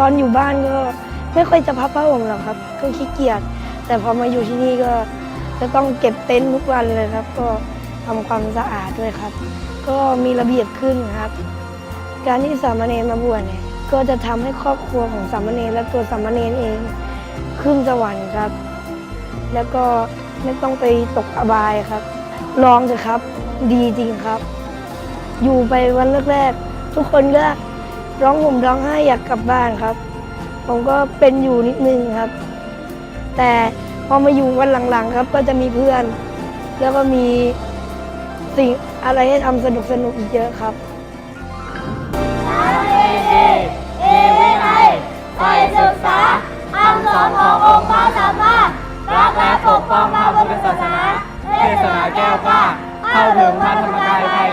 ตอนอยู่บ้านก็ไม่ค่อยจะพับผ้าห่มหรอกครับ ก็ขี้เกียจแต่พอมาอยู่ที่นี่ก็จะต้องเก็บเต็นท์ทุกวันเลยครับ ก็ทำความสะอาดด้วยครับ ก็มีระเบียบขึ้นครับ การที่สามเณรมาบวชเนี่ยก็จะทำให้ครอบครัวของสามเณรและตัวสามเณรเอง ขึ้นสวรรค์ครับ แล้วก็ไม่ต้องไปตกอบายครับ ลองเถอะครับ ดีจริงครับ อยู่ไปวันแรกๆทุกคนก็ ร้องห่มร้องไห้อยากกลับบ้านครับ ผมก็เป็นอยู่นิดนึงครับ แต่พอมาอยู่วันหลังๆครับ ก็จะมีเพื่อน แล้วก็มีสิ่งอะไรให้ทำสนุกๆอีกเยอะครับมีวินัยใฝ่ศึกษาคำสอนขององค์พระสัมมารักและปกป้องพระพุทธศาสนาเทศนาแก้วกล้าเข้าถึงพระธรรมกายภาย